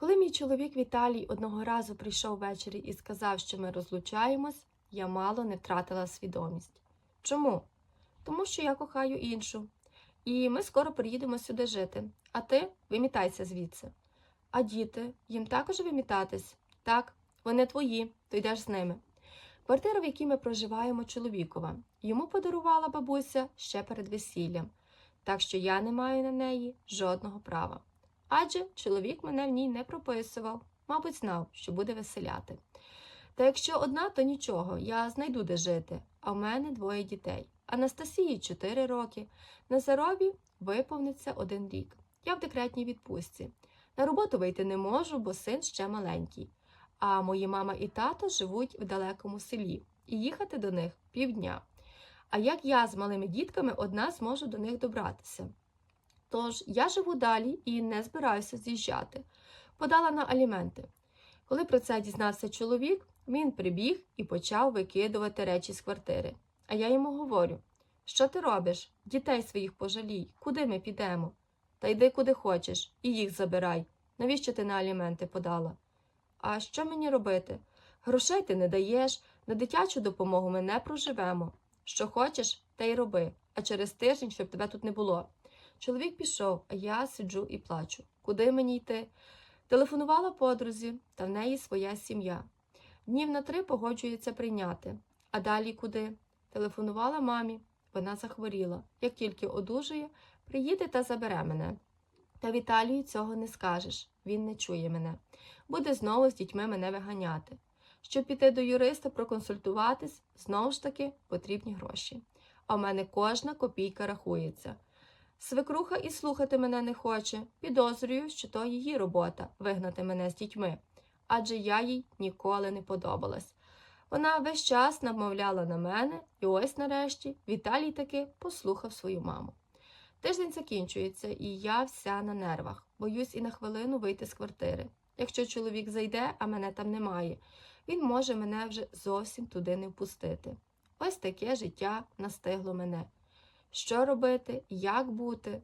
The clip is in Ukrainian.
Коли мій чоловік Віталій одного разу прийшов ввечері і сказав, що ми розлучаємось, я мало не втратила свідомість. Чому? Тому що я кохаю іншу. І ми скоро приїдемо сюди жити. А ти вимітайся звідси. А діти, їм також вимітатись? Так, вони твої, то йдеш з ними. Квартира, в якій ми проживаємо, чоловікова. Йому подарувала бабуся ще перед весіллям, так що я не маю на неї жодного права. Адже чоловік мене в ній не прописував, мабуть, знав, що буде веселяти. Та якщо одна, то нічого, я знайду де жити, а в мене двоє дітей. Анастасії 4 роки, Назарові виповниться один рік. Я в декретній відпустці. На роботу вийти не можу, бо син ще маленький. А мої мама і тато живуть в далекому селі, і їхати до них півдня. А як я з малими дітками одна зможу до них добратися? Тож я живу далі і не збираюся з'їжджати. Подала на аліменти. Коли про це дізнався чоловік, він прибіг і почав викидувати речі з квартири. А я йому говорю: що ти робиш? Дітей своїх пожалій, куди ми підемо? Та йди куди хочеш, і їх забирай. Навіщо ти на аліменти подала? А що мені робити? Грошей ти не даєш, на дитячу допомогу ми не проживемо. Що хочеш, те й роби, а через тиждень, щоб тебе тут не було. Чоловік пішов, а я сиджу і плачу. Куди мені йти? Телефонувала подрузі, та в неї своя сім'я. Днів на три погоджується прийняти. А далі куди? Телефонувала мамі. Вона захворіла. Як тільки одужає, приїде та забере мене. Та Віталію цього не скажеш, він не чує мене. Буде знову з дітьми мене виганяти. Щоб піти до юриста проконсультуватись, знову ж таки потрібні гроші. А в мене кожна копійка рахується. Свекруха і слухати мене не хоче. Підозрюю, що то її робота вигнати мене з дітьми, адже я їй ніколи не подобалась. Вона весь час намовляла на мене, і ось нарешті Віталій таки послухав свою маму. Тиждень закінчується, і я вся на нервах. Боюсь і на хвилину вийти з квартири. Якщо чоловік зайде, а мене там немає, він може мене вже зовсім туди не впустити. Ось таке життя настигло мене. Що робити, як бути,